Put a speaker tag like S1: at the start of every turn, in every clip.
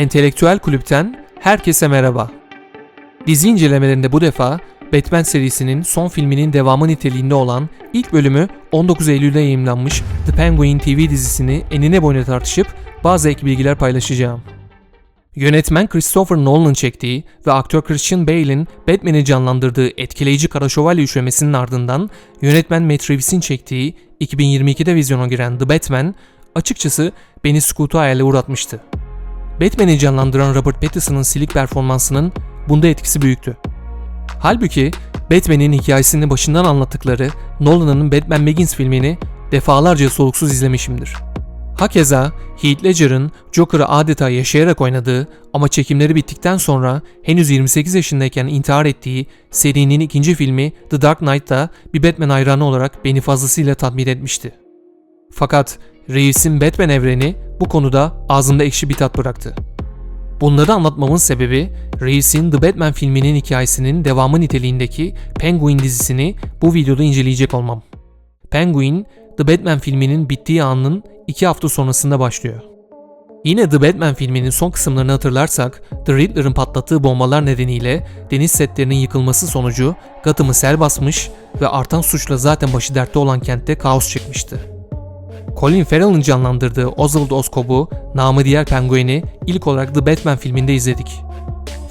S1: Entelektüel Kulüpten herkese merhaba. Dizi incelemelerinde bu defa Batman serisinin son filminin devamı niteliğinde olan ilk bölümü 19 Eylül'de yayınlanmış The Penguin TV dizisini enine boyuna tartışıp bazı ek bilgiler paylaşacağım. Yönetmen Christopher Nolan'ın çektiği ve aktör Christian Bale'in Batman'i canlandırdığı etkileyici Kara Şövalye üçlemesinin ardından yönetmen Matt Reeves'in çektiği 2022'de vizyona giren The Batman açıkçası beni skutu hayale uğratmıştı. Batman'i canlandıran Robert Pattinson'ın silik performansının bunda etkisi büyüktü. Halbuki Batman'in hikayesini başından anlattıkları Nolan'ın Batman Begins filmini defalarca soluksuz izlemişimdir. Hakeza Heath Ledger'ın Joker'ı adeta yaşayarak oynadığı ama çekimleri bittikten sonra henüz 28 yaşındayken intihar ettiği serinin ikinci filmi The Dark Knight'ta bir Batman hayranı olarak beni fazlasıyla tatmin etmişti. Fakat Reeves'in Batman evreni bu konuda ağzımda ekşi bir tat bıraktı. Bunları anlatmamın sebebi Reeves'in The Batman filminin hikayesinin devamı niteliğindeki Penguin dizisini bu videoda inceleyecek olmam. Penguin, The Batman filminin bittiği anın 2 hafta sonrasında başlıyor. Yine The Batman filminin son kısımlarını hatırlarsak, The Riddler'ın patlattığı bombalar nedeniyle deniz setlerinin yıkılması sonucu Gotham'ı sel basmış ve artan suçla zaten başı dertte olan kentte kaos çıkmıştı. Colin Farrell'ın canlandırdığı Oswald Oscorp'u, namı diğer Penguin'i ilk olarak The Batman filminde izledik.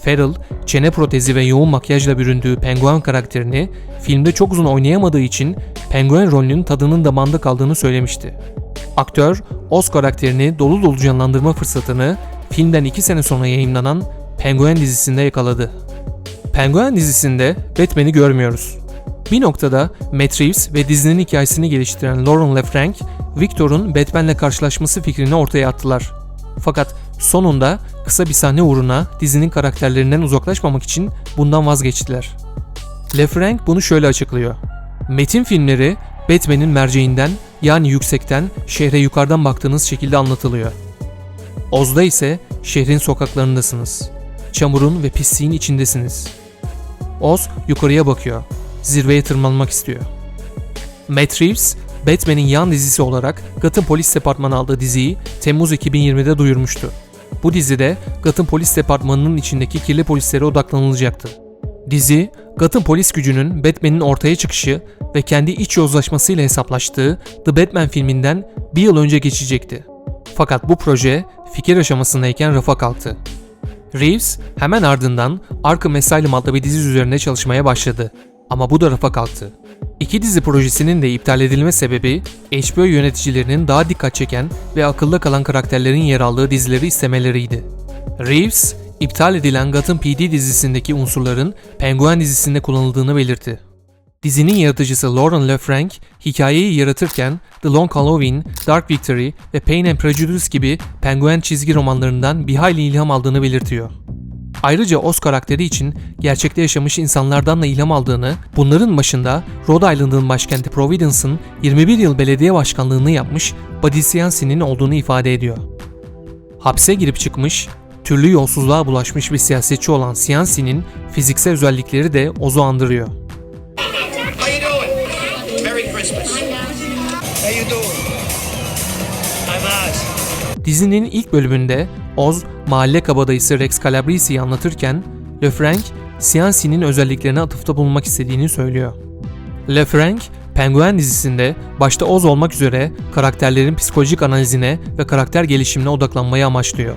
S1: Farrell, çene protezi ve yoğun makyajla büründüğü Penguin karakterini filmde çok uzun oynayamadığı için Penguin rolünün tadının damağında kaldığını söylemişti. Aktör, Oz karakterini dolu dolu canlandırma fırsatını filmden 2 sene sonra yayınlanan Penguin dizisinde yakaladı. Penguin dizisinde Batman'i görmüyoruz. Bir noktada Matt Reeves ve dizinin hikayesini geliştiren Lauren LeFranc, Victor'un Batman'le karşılaşması fikrini ortaya attılar. Fakat sonunda kısa bir sahne uğruna dizinin karakterlerinden uzaklaşmamak için bundan vazgeçtiler. LeFranc bunu şöyle açıklıyor. Metin filmleri Batman'in merceğinden yani yüksekten şehre yukarıdan baktığınız şekilde anlatılıyor. Oz'da ise şehrin sokaklarındasınız. Çamurun ve pisliğin içindesiniz. Oz yukarıya bakıyor. Zirveye tırmanmak istiyor. Matt Reeves, Batman'in yan dizisi olarak Gotham Polis Departmanı aldığı diziyi Temmuz 2020'de duyurmuştu. Bu dizide Gotham Polis Departmanı'nın içindeki kirli polislere odaklanılacaktı. Dizi, Gotham polis gücünün Batman'in ortaya çıkışı ve kendi iç yozlaşmasıyla hesaplaştığı The Batman filminden bir yıl önce geçecekti. Fakat bu proje fikir aşamasındayken rafa kalktı. Reeves hemen ardından Arkham Asylum adlı bir dizi üzerinde çalışmaya başladı. Ama bu da rafa kalktı. İki dizi projesinin de iptal edilme sebebi HBO yöneticilerinin daha dikkat çeken ve akılda kalan karakterlerin yer aldığı dizileri istemeleriydi. Reeves, iptal edilen Gotham PD dizisindeki unsurların Penguin dizisinde kullanıldığını belirtti. Dizinin yaratıcısı Lauren LeFranc, hikayeyi yaratırken The Long Halloween, Dark Victory ve Pain and Prejudice gibi Penguin çizgi romanlarından bir hayli ilham aldığını belirtiyor. Ayrıca Oz karakteri için gerçekte yaşamış insanlardan da ilham aldığını, bunların başında Rhode Island'ın başkenti Providence'ın 21 yıl belediye başkanlığını yapmış Buddy Cianci'nin olduğunu ifade ediyor. Hapse girip çıkmış, türlü yolsuzluğa bulaşmış bir siyasetçi olan Cianci'nin fiziksel özellikleri de Oz'u andırıyor. Dizinin ilk bölümünde Oz, mahalle kabadayısı Rex Calabresi'yi anlatırken, LeFranc, Cianci'nin özelliklerine atıfta bulunmak istediğini söylüyor. LeFranc, Penguin dizisinde başta Oz olmak üzere karakterlerin psikolojik analizine ve karakter gelişimine odaklanmayı amaçlıyor.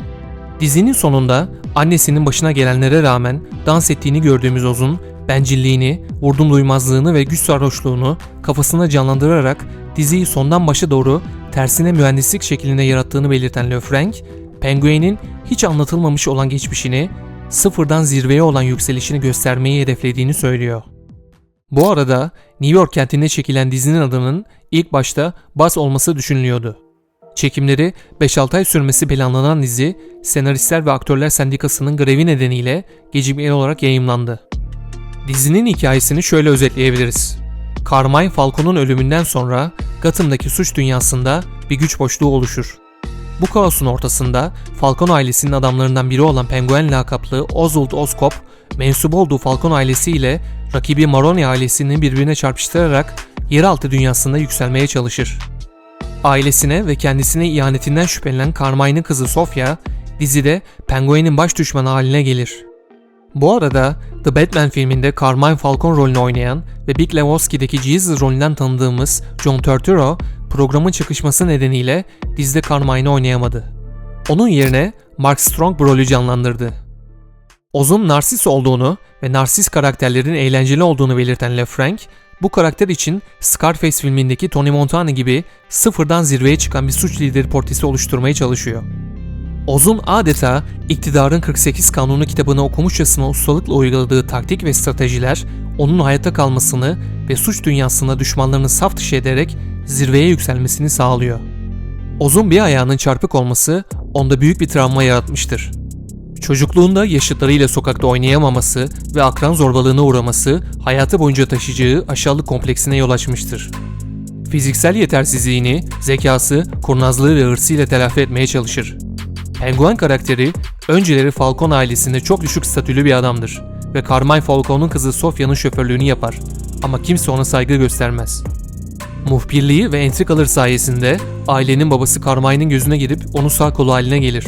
S1: Dizinin sonunda annesinin başına gelenlere rağmen dans ettiğini gördüğümüz Oz'un bencilliğini, vurdum duymazlığını ve güç sarhoşluğunu kafasında canlandırarak diziyi sondan başa doğru tersine mühendislik şeklinde yarattığını belirten LeFranc, Penguin'in hiç anlatılmamış olan geçmişini, sıfırdan zirveye olan yükselişini göstermeyi hedeflediğini söylüyor. Bu arada New York kentinde çekilen dizinin adının ilk başta Buzz olması düşünülüyordu. Çekimleri 5-6 ay sürmesi planlanan dizi, Senaristler ve Aktörler Sendikası'nın grevi nedeniyle gecikmeli olarak yayımlandı. Dizinin hikayesini şöyle özetleyebiliriz. Carmine Falcone'un ölümünden sonra Gotham'daki suç dünyasında bir güç boşluğu oluşur. Bu kaosun ortasında Falcone ailesinin adamlarından biri olan Penguin lakaplı Oswald Oscorp, mensup olduğu Falcone ailesiyle rakibi Maroni ailesini birbirine çarpıştırarak yeraltı dünyasında yükselmeye çalışır. Ailesine ve kendisine ihanetinden şüphelenen Carmine'ın kızı Sofia, dizide Penguin'in baş düşmanı haline gelir. Bu arada The Batman filminde Carmine Falcon rolünü oynayan ve Big Lebowski'deki Jesus rolünden tanıdığımız John Turturro programın çıkışması nedeniyle dizide Carmine'i oynayamadı. Onun yerine Mark Strong rolü canlandırdı. Oz'un narsis olduğunu ve narsis karakterlerin eğlenceli olduğunu belirten LeFranc, bu karakter için Scarface filmindeki Tony Montana gibi sıfırdan zirveye çıkan bir suç lideri portresi oluşturmaya çalışıyor. Oz'un adeta iktidarın 48 kanunu kitabını okumuşçasına ustalıkla uyguladığı taktik ve stratejiler onun hayatta kalmasını ve suç dünyasına düşmanlarını saf dışı ederek zirveye yükselmesini sağlıyor. Oz'un bir ayağının çarpık olması onda büyük bir travma yaratmıştır. Çocukluğunda yaşıtlarıyla sokakta oynayamaması ve akran zorbalığına uğraması hayatı boyunca taşıyacağı aşağılık kompleksine yol açmıştır. Fiziksel yetersizliğini, zekası, kurnazlığı ve hırsıyla telafi etmeye çalışır. Penguin karakteri önceleri Falcon ailesinde çok düşük statülü bir adamdır ve Carmine Falcon'un kızı Sophia'nın şoförlüğünü yapar ama kimse ona saygı göstermez. Muhbirliği ve entrikaları sayesinde ailenin babası Carmine'in gözüne girip onu sağ kolu haline gelir.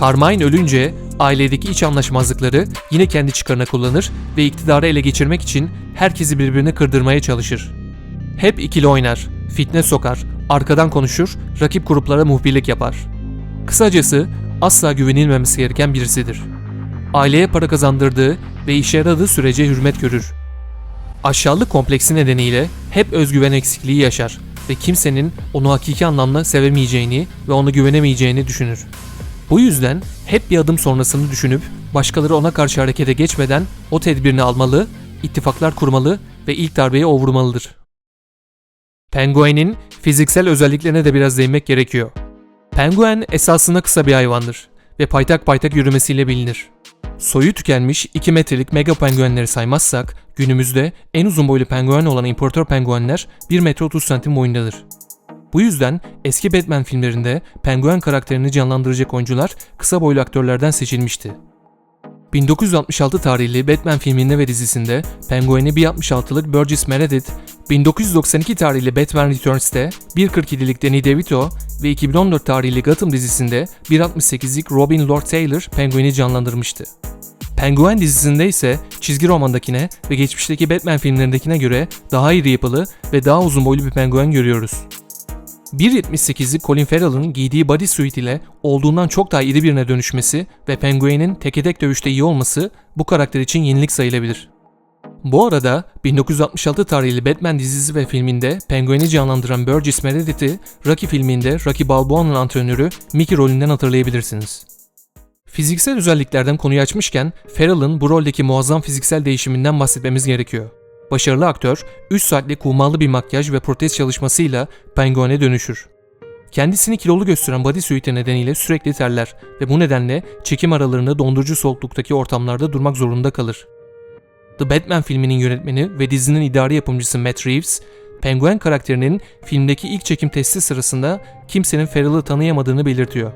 S1: Carmine ölünce ailedeki iç anlaşmazlıkları yine kendi çıkarına kullanır ve iktidarı ele geçirmek için herkesi birbirine kırdırmaya çalışır. Hep ikili oynar, fitne sokar, arkadan konuşur, rakip gruplara muhbirlik yapar. Kısacası asla güvenilmemesi gereken birisidir. Aileye para kazandırdığı ve işe yaradığı sürece hürmet görür. Aşağılık kompleksi nedeniyle hep özgüven eksikliği yaşar ve kimsenin onu hakiki anlamda sevemeyeceğini ve ona güvenemeyeceğini düşünür. Bu yüzden hep bir adım sonrasını düşünüp başkaları ona karşı harekete geçmeden o tedbirini almalı, ittifaklar kurmalı ve ilk darbeyi o vurmalıdır. Penguin'in fiziksel özelliklerine de biraz değinmek gerekiyor. Penguen esasında kısa bir hayvandır ve paytak paytak yürümesiyle bilinir. Soyu tükenmiş 2 metrelik mega penguenleri saymazsak günümüzde en uzun boylu penguen olan imparator penguenler 1 metre 30 santim boyundadır. Bu yüzden eski Batman filmlerinde penguen karakterini canlandıracak oyuncular kısa boylu aktörlerden seçilmişti. 1966 tarihli Batman filminde ve dizisinde Penguin'i 1.66'lık Burgess Meredith, 1992 tarihli Batman Returns'te 1.47'lik Danny DeVito ve 2014 tarihli Gotham dizisinde 1.68'lik Robin Lord Taylor Penguin'i canlandırmıştı. Penguin dizisinde ise çizgi romandakine ve geçmişteki Batman filmlerindekine göre daha iri yapılı ve daha uzun boylu bir penguen görüyoruz. 1.78'lik Colin Farrell'ın giydiği bodysuit ile olduğundan çok daha iri birine dönüşmesi ve Penguin'in teke tek dövüşte iyi olması bu karakter için yenilik sayılabilir. Bu arada 1966 tarihli Batman dizisi ve filminde Penguin'i canlandıran Burgess Meredith'i Rocky filminde Rocky Balboa'nın antrenörü Mickey rolünden hatırlayabilirsiniz. Fiziksel özelliklerden konuyu açmışken Farrell'ın bu roldeki muazzam fiziksel değişiminden bahsetmemiz gerekiyor. Başarılı aktör 3 saatlik kumalı bir makyaj ve protez çalışmasıyla Penguin'e dönüşür. Kendisini kilolu gösteren bodysuit'i nedeniyle sürekli terler ve bu nedenle çekim aralarında dondurucu soğuklukdaki ortamlarda durmak zorunda kalır. The Batman filminin yönetmeni ve dizinin idari yapımcısı Matt Reeves, Penguin karakterinin filmdeki ilk çekim testi sırasında kimsenin Farrell'ı tanıyamadığını belirtiyor.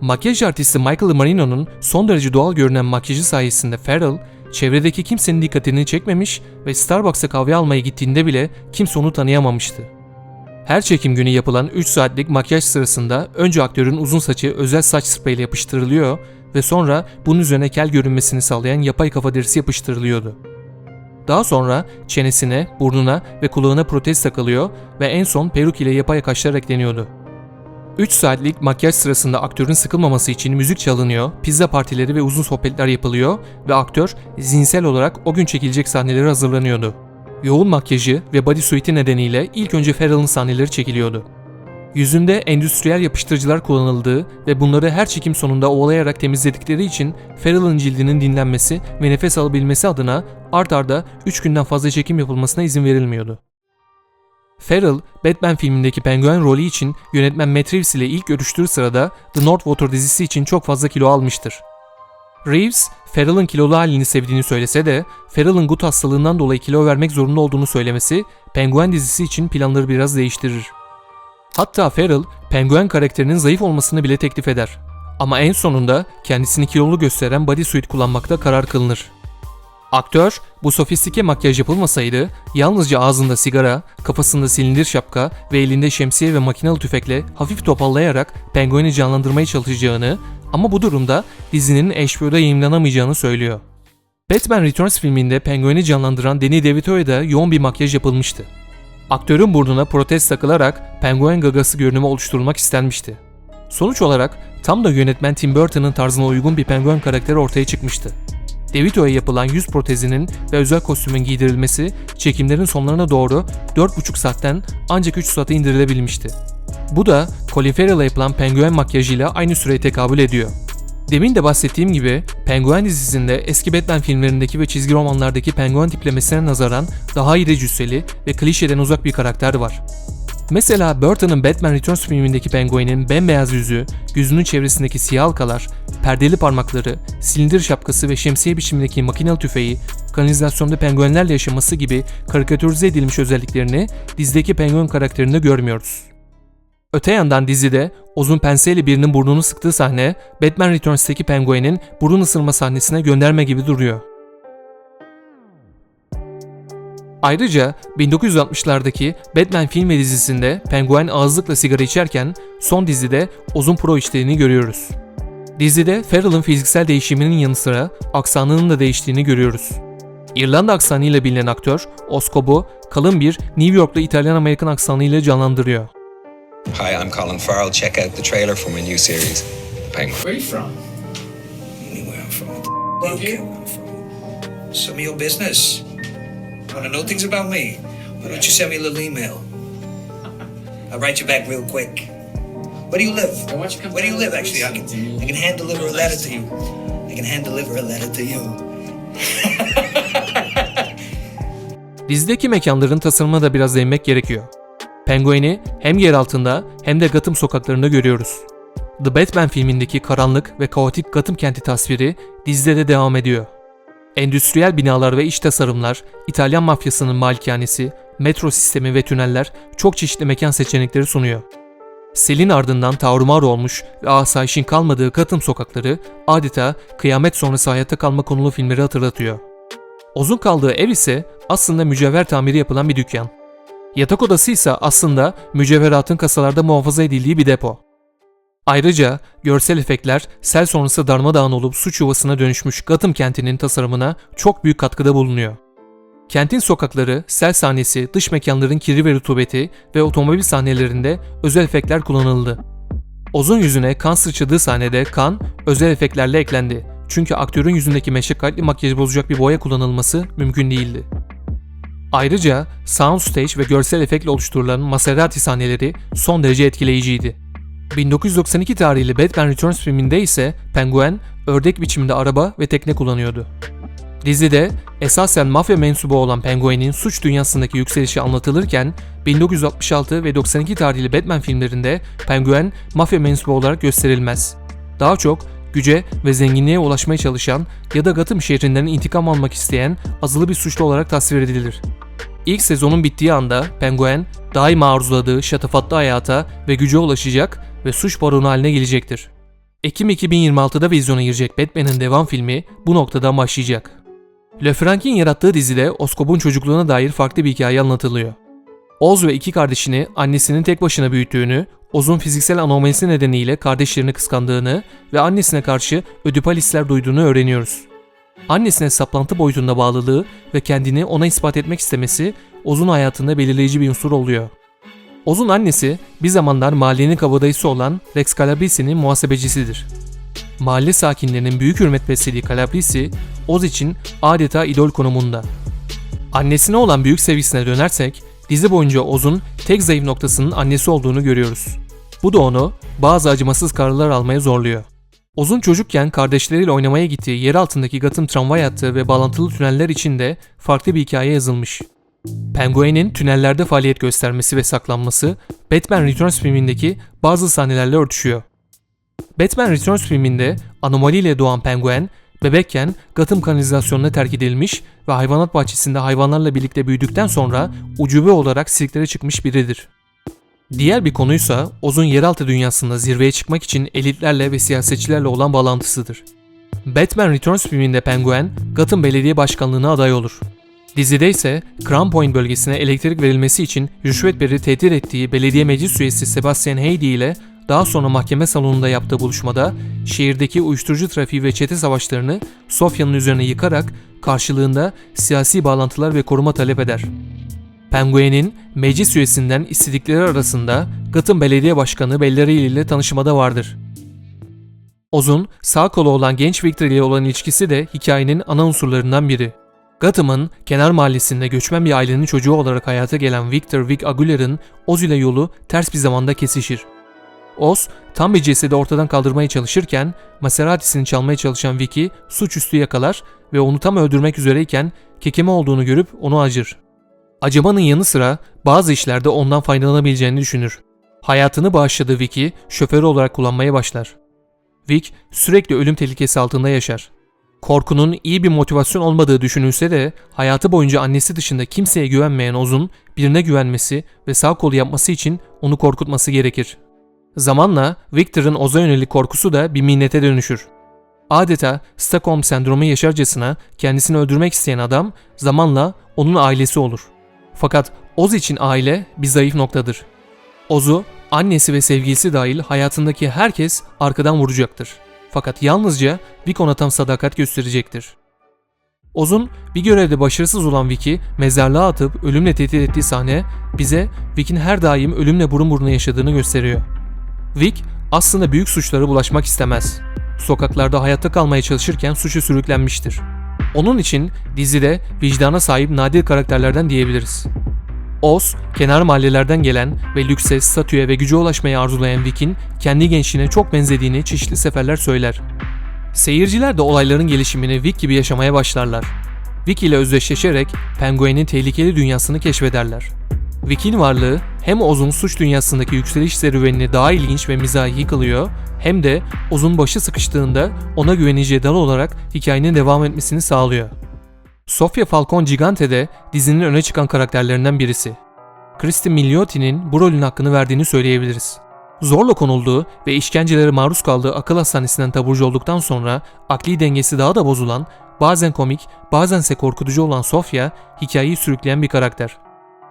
S1: Makyaj artisti Michael Marino'nun son derece doğal görünen makyajı sayesinde Farrell, çevredeki kimsenin dikkatini çekmemiş ve Starbucks'a kahve almaya gittiğinde bile kimse onu tanıyamamıştı. Her çekim günü yapılan 3 saatlik makyaj sırasında önce aktörün uzun saçı özel saç spreyle yapıştırılıyor ve sonra bunun üzerine kel görünmesini sağlayan yapay kafa derisi yapıştırılıyordu. Daha sonra çenesine, burnuna ve kulağına protez takılıyor ve en son peruk ile yapay kaşlar ekleniyordu. 3 saatlik makyaj sırasında aktörün sıkılmaması için müzik çalınıyor, pizza partileri ve uzun sohbetler yapılıyor ve aktör zihinsel olarak o gün çekilecek sahneleri hazırlanıyordu. Yoğun makyajı ve bodysuit'i nedeniyle ilk önce Farrell'ın sahneleri çekiliyordu. Yüzünde endüstriyel yapıştırıcılar kullanıldığı ve bunları her çekim sonunda ovalayarak temizledikleri için Farrell'ın cildinin dinlenmesi ve nefes alabilmesi adına art arda 3 günden fazla çekim yapılmasına izin verilmiyordu. Farrell, Batman filmindeki Penguin rolü için yönetmen Matt Reeves ile ilk görüştüğü sırada The Northwater dizisi için çok fazla kilo almıştır. Reeves, Farrell'ın kilolu halini sevdiğini söylese de Farrell'ın gut hastalığından dolayı kilo vermek zorunda olduğunu söylemesi Penguin dizisi için planları biraz değiştirir. Hatta Farrell, Penguin karakterinin zayıf olmasını bile teklif eder. Ama en sonunda kendisini kilolu gösteren bodysuit kullanmakta karar kılınır. Aktör bu sofistike makyaj yapılmasaydı yalnızca ağzında sigara, kafasında silindir şapka ve elinde şemsiye ve makinalı tüfekle hafif topallayarak pengueni canlandırmaya çalışacağını Ama bu durumda dizinin HBO'da yayınlanamayacağını söylüyor. Batman Returns filminde Penguin'i canlandıran Danny DeVito'ya da yoğun bir makyaj yapılmıştı. Aktörün burnuna protez takılarak Penguin gagası görünümü oluşturulmak istenmişti. Sonuç olarak tam da yönetmen Tim Burton'ın tarzına uygun bir Penguin karakteri ortaya çıkmıştı. DeVito'ya yapılan yüz protezinin ve özel kostümün giydirilmesi çekimlerin sonlarına doğru 4,5 saatten ancak 3 saate indirilebilmişti. Bu da Colin Farrell'a yapılan Penguin makyajıyla aynı süreye tekabül ediyor. Demin de bahsettiğim gibi Penguin dizisinde eski Batman filmlerindeki ve çizgi romanlardaki Penguin tiplemesine nazaran daha iri cüsseli ve klişeden uzak bir karakter var. Mesela Burton'ın Batman Returns filmindeki Penguin'in bembeyaz yüzü, yüzünün çevresindeki siyah halkalar, perdeli parmakları, silindir şapkası ve şemsiye biçimindeki makinalı tüfeği, kanalizasyonda penguenlerle yaşaması gibi karikatürize edilmiş özelliklerini dizideki Penguin karakterinde görmüyoruz. Öte yandan dizide Oz'un penseyle birinin burnunu sıktığı sahne Batman Returns'teki Penguin'in burun ısırma sahnesine gönderme gibi duruyor. Ayrıca 1960'lardaki Batman film ve dizisinde Penguin ağızlıkla sigara içerken son dizide Oz'un pro içtiğini görüyoruz. Dizide Farrell'ın fiziksel değişiminin yanı sıra aksanının da değiştiğini görüyoruz. İrlanda aksanıyla bilinen aktör, Oz Cobb'u kalın bir New Yorklu İtalyan-Amerikan aksanıyla canlandırıyor.
S2: Hi, I'm Colin Farrell. Check out the trailer for my new series, The Penguin.
S3: Where are you from?
S2: Anywhere I'm from. What do you care where I'm from? Some of your business. Want to know things about me? Why don't you send me a little email? I'll write you back real quick. Where do you live?
S3: Why don't you come
S2: Where do you live? Actually, I can? I can hand deliver a letter to you. I can hand deliver a letter to you.
S1: Dizideki mekanların tasarımına da biraz değinmek gerekiyor. Penguin'i hem yer altında hem de Gotham sokaklarında görüyoruz. The Batman filmindeki karanlık ve kaotik Gotham kenti tasviri dizide de devam ediyor. Endüstriyel binalar ve iç tasarımlar, İtalyan mafyasının malikanesi, metro sistemi ve tüneller çok çeşitli mekan seçenekleri sunuyor. Selin ardından tavrımar olmuş ve asayişin kalmadığı Gotham sokakları adeta kıyamet sonrası hayatta kalma konulu filmleri hatırlatıyor. Oz'un kaldığı ev ise aslında mücevher tamiri yapılan bir dükkan. Yatak odası ise aslında mücevheratın kasalarda muhafaza edildiği bir depo. Ayrıca görsel efektler sel sonrası darmadağın olup suç yuvasına dönüşmüş Gotham kentinin tasarımına çok büyük katkıda bulunuyor. Kentin sokakları, sel sahnesi, dış mekanların kiri ve rutubeti ve otomobil sahnelerinde özel efektler kullanıldı. Oz'un yüzüne kan sıçradığı sahnede kan özel efektlerle eklendi. Çünkü aktörün yüzündeki meşakkatli makyajı bozacak bir boya kullanılması mümkün değildi. Ayrıca soundstage ve görsel efektle oluşturulan Maserati sahneleri son derece etkileyiciydi. 1992 tarihli Batman Returns filminde ise Penguin ördek biçiminde araba ve tekne kullanıyordu. Dizide esasen mafya mensubu olan Penguin'in suç dünyasındaki yükselişi anlatılırken 1966 ve 92 tarihli Batman filmlerinde Penguin mafya mensubu olarak gösterilmez. Daha çok güce ve zenginliğe ulaşmaya çalışan ya da Gotham şehrinden intikam almak isteyen azılı bir suçlu olarak tasvir edilir. İlk sezonun bittiği anda Penguin daima arzuladığı şatafatlı hayata ve güce ulaşacak ve suç baronu haline gelecektir. Ekim 2026'da vizyona girecek Batman'in devam filmi bu noktadan başlayacak. LeFranc'in yarattığı dizide Oscob'un çocukluğuna dair farklı bir hikaye anlatılıyor. Oz ve iki kardeşini annesinin tek başına büyüttüğünü, Oz'un fiziksel anomalisi nedeniyle kardeşlerini kıskandığını ve annesine karşı ödipal hisler duyduğunu öğreniyoruz. Annesine saplantı boyutunda bağlılığı ve kendini ona ispat etmek istemesi Oz'un hayatında belirleyici bir unsur oluyor. Oz'un annesi bir zamanlar mahallenin kabadayısı olan Rex Calabresi'nin muhasebecisidir. Mahalle sakinlerinin büyük hürmet beslediği Calabresi, Oz için adeta idol konumunda. Annesine olan büyük sevgisine dönersek, dizi boyunca Oz'un tek zayıf noktasının annesi olduğunu görüyoruz. Bu da onu bazı acımasız kararlar almaya zorluyor. Oz'un çocukken kardeşleriyle oynamaya gittiği yer altındaki Gotham tramvay hattı ve bağlantılı tüneller için de farklı bir hikaye yazılmış. Penguin'in tünellerde faaliyet göstermesi ve saklanması Batman Returns filmindeki bazı sahnelerle örtüşüyor. Batman Returns filminde anomaliyle doğan Penguin, bebekken Gotham kanalizasyonuna terk edilmiş ve hayvanat bahçesinde hayvanlarla birlikte büyüdükten sonra ucube olarak sirklere çıkmış biridir. Diğer bir konuysa Oz'un yeraltı dünyasında zirveye çıkmak için elitlerle ve siyasetçilerle olan bağlantısıdır. Batman Returns filminde Penguin, Gotham Belediye Başkanlığı'na aday olur. Dizide ise Crown Point bölgesine elektrik verilmesi için rüşvet veri tehdit ettiği belediye meclis üyesi Sebastian Haydee ile daha sonra mahkeme salonunda yaptığı buluşmada şehirdeki uyuşturucu trafiği ve çete savaşlarını Sofya'nın üzerine yıkarak karşılığında siyasi bağlantılar ve koruma talep eder. Penguin'in meclis üyesinden istedikleri arasında Gotham Belediye Başkanı Bellary ile tanışmada vardır. Oz'un sağ kolu olan genç Victor ile olan ilişkisi de hikayenin ana unsurlarından biri. Gotham'ın kenar mahallesinde göçmen bir ailenin çocuğu olarak hayata gelen Victor Vic Aguilar'ın Oz ile yolu ters bir zamanda kesişir. Oz, tam bir cesedi ortadan kaldırmaya çalışırken Maserati'sini çalmaya çalışan Vic'i suçüstü yakalar ve onu tam öldürmek üzereyken kekeme olduğunu görüp onu acır. Acımanın yanı sıra bazı işlerde ondan faydalanabileceğini düşünür. Hayatını bağışladığı Vic'i şoförü olarak kullanmaya başlar. Vic sürekli ölüm tehlikesi altında yaşar. Korkunun iyi bir motivasyon olmadığı düşünülse de hayatı boyunca annesi dışında kimseye güvenmeyen Oz'un birine güvenmesi ve sağ kolu yapması için onu korkutması gerekir. Zamanla Victor'ın Oz'a yönelik korkusu da bir minnete dönüşür. Adeta Stockholm sendromu yaşarcasına kendisini öldürmek isteyen adam zamanla onun ailesi olur. Fakat Oz için aile bir zayıf noktadır. Oz'u annesi ve sevgilisi dahil hayatındaki herkes arkadan vuracaktır. Fakat yalnızca Vic ona tam sadakat gösterecektir. Oz'un bir görevde başarısız olan Vic'i mezarlığa atıp ölümle tehdit ettiği sahne bize Vic'in her daim ölümle burun buruna yaşadığını gösteriyor. Vic aslında büyük suçlara bulaşmak istemez. Sokaklarda hayatta kalmaya çalışırken suçu sürüklenmiştir. Onun için dizide vicdana sahip nadir karakterlerden diyebiliriz. Oz, kenar mahallelerden gelen ve lükse, statüye ve güce ulaşmayı arzulayan Vic'in kendi gençliğine çok benzediğini çeşitli seferler söyler. Seyirciler de olayların gelişimini Vic gibi yaşamaya başlarlar. Vic ile özdeşleşerek Penguin'in tehlikeli dünyasını keşfederler. Vic'in varlığı hem Oz'un suç dünyasındaki yükseliş serüvenini daha ilginç ve mizahi kılıyor hem de Oz'un başı sıkıştığında ona güveneceği dal olarak hikayenin devam etmesini sağlıyor. Sofia Falcon Gigante de dizinin öne çıkan karakterlerinden birisi. Christy Miliotti'nin bu rolün hakkını verdiğini söyleyebiliriz. Zorla konulduğu ve işkencelere maruz kaldığı akıl hastanesinden taburcu olduktan sonra akli dengesi daha da bozulan, bazen komik, bazense korkutucu olan Sofia, hikayeyi sürükleyen bir karakter.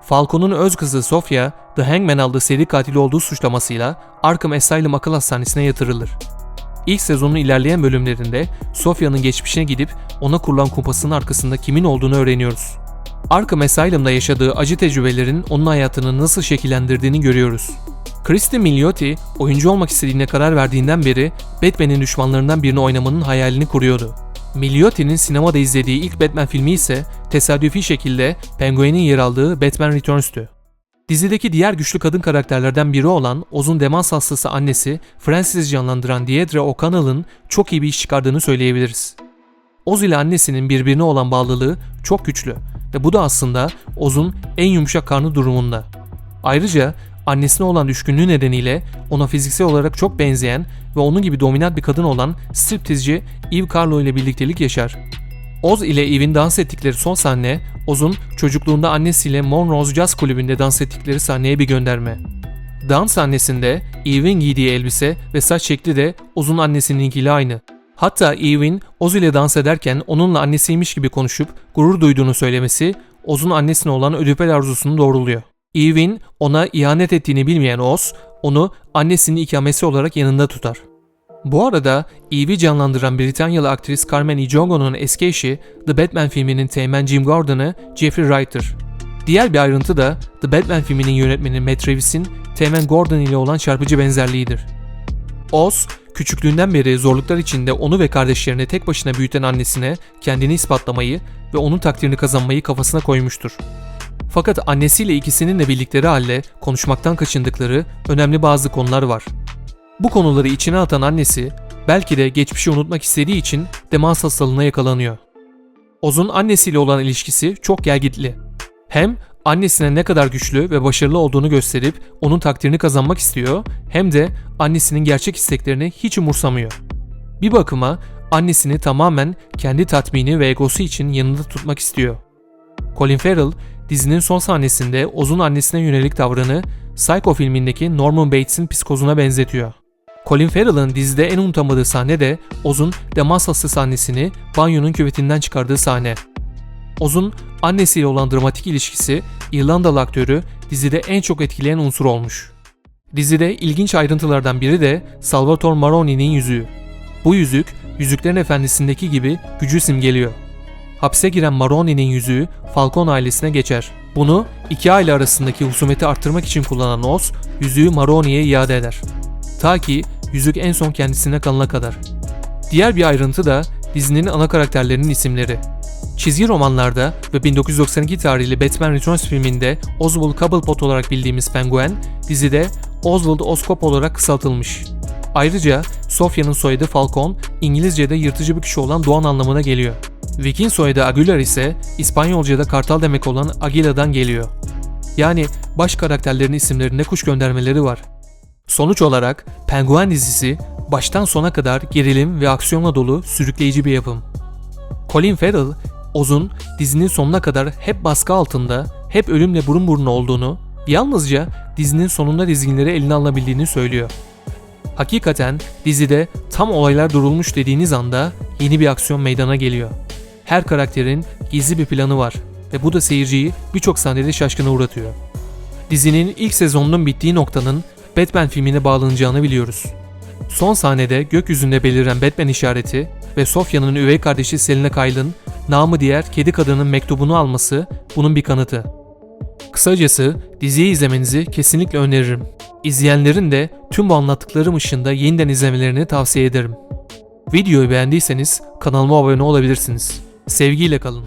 S1: Falcon'un öz kızı Sofia, The Hangman adlı seri katili olduğu suçlamasıyla Arkham Asylum akıl hastanesine yatırılır. İlk sezonun ilerleyen bölümlerinde Sofia'nın geçmişine gidip ona kurulan kumpasının arkasında kimin olduğunu öğreniyoruz. Arkham Asylum'da yaşadığı acı tecrübelerin onun hayatını nasıl şekillendirdiğini görüyoruz. Christy Milioti, oyuncu olmak istediğine karar verdiğinden beri Batman'in düşmanlarından birini oynamanın hayalini kuruyordu. Miliotti'nin sinemada izlediği ilk Batman filmi ise tesadüfi şekilde Penguin'in yer aldığı Batman Returns'tü. Dizideki diğer güçlü kadın karakterlerden biri olan Oz'un demans hastası annesi Francis'i canlandıran Deirdre O'Connell'ın çok iyi bir iş çıkardığını söyleyebiliriz. Oz ile annesinin birbirine olan bağlılığı çok güçlü ve bu da aslında Oz'un en yumuşak karnı durumunda. Ayrıca annesine olan düşkünlüğü nedeniyle ona fiziksel olarak çok benzeyen ve onun gibi dominant bir kadın olan striptizci Eve Carlo ile birliktelik yaşar. Oz ile Eve'in dans ettikleri son sahne, Oz'un çocukluğunda annesiyle Monroe's Jazz Kulübü'nde dans ettikleri sahneye bir gönderme. Dans sahnesinde Eve'in giydiği elbise ve saç şekli de Oz'un annesininkiyle aynı. Hatta Eve'in Oz ile dans ederken onunla annesiymiş gibi konuşup gurur duyduğunu söylemesi Oz'un annesine olan ödüpel arzusunu doğruluyor. Eve'in ona ihanet ettiğini bilmeyen Oz, onu annesinin ikamesi olarak yanında tutar. Bu arada Eve'i canlandıran Britanyalı aktris Carmen Ejogo'nun eski eşi The Batman filminin teğmen Jim Gordon'ı Jeffrey Wright'tır. Diğer bir ayrıntı da The Batman filminin yönetmeni Matt Reeves'in teğmen Gordon ile olan çarpıcı benzerliğidir. Oz, küçüklüğünden beri zorluklar içinde onu ve kardeşlerini tek başına büyüten annesine kendini ispatlamayı ve onun takdirini kazanmayı kafasına koymuştur. Fakat annesiyle ikisinin de bildikleri halde konuşmaktan kaçındıkları önemli bazı konular var. Bu konuları içine atan annesi belki de geçmişi unutmak istediği için demans hastalığına yakalanıyor. Oz'un annesiyle olan ilişkisi çok gelgitli. Hem annesine ne kadar güçlü ve başarılı olduğunu gösterip onun takdirini kazanmak istiyor hem de annesinin gerçek isteklerini hiç umursamıyor. Bir bakıma annesini tamamen kendi tatmini ve egosu için yanında tutmak istiyor. Colin Farrell dizinin son sahnesinde Oz'un annesine yönelik tavrını Psycho filmindeki Norman Bates'in psikozuna benzetiyor. Colin Farrell'ın dizide en unutamadığı sahne de Oz'un demans hastası sahnesini banyonun küvetinden çıkardığı sahne. Oz'un annesiyle olan dramatik ilişkisi İrlandalı aktörü dizide en çok etkileyen unsur olmuş. Dizide ilginç ayrıntılardan biri de Salvatore Maroni'nin yüzüğü. Bu yüzük, Yüzüklerin Efendisi'ndeki gibi gücü simgeliyor. Hapse giren Maroni'nin yüzüğü Falcon ailesine geçer. Bunu iki aile arasındaki husumeti arttırmak için kullanan Oz, yüzüğü Maroni'ye iade eder. Ta ki yüzük en son kendisine kalana kadar. Diğer bir ayrıntı da dizinin ana karakterlerinin isimleri. Çizgi romanlarda ve 1992 tarihli Batman Returns filminde Oswald Cobblepot olarak bildiğimiz Penguin, dizide Oswald Oscorp olarak kısaltılmış. Ayrıca Sofya'nın soyadı Falcon, İngilizce'de yırtıcı bir kişi olan doğan anlamına geliyor. Viking soyadı Aguilar ise İspanyolca'da kartal demek olan Aguila'dan geliyor. Yani baş karakterlerin isimlerinde kuş göndermeleri var. Sonuç olarak Penguin dizisi baştan sona kadar gerilim ve aksiyonla dolu sürükleyici bir yapım. Colin Farrell, Oz'un dizinin sonuna kadar hep baskı altında, hep ölümle burun buruna olduğunu, yalnızca dizinin sonunda dizginleri eline alabildiğini söylüyor. Hakikaten dizide tam olaylar durulmuş dediğiniz anda yeni bir aksiyon meydana geliyor. Her karakterin gizli bir planı var ve bu da seyirciyi birçok sahnede şaşkına uğratıyor. Dizinin ilk sezonunun bittiği noktanın Batman filmine bağlanacağını biliyoruz. Son sahnede gökyüzünde beliren Batman işareti ve Sofya'nın üvey kardeşi Selina Kyle'ın namı diğer kedi kadının mektubunu alması bunun bir kanıtı. Kısacası diziyi izlemenizi kesinlikle öneririm. İzleyenlerin de tüm bu anlattıklarım ışığında yeniden izlemelerini tavsiye ederim. Videoyu beğendiyseniz kanalıma abone olabilirsiniz. Sevgiyle kalın.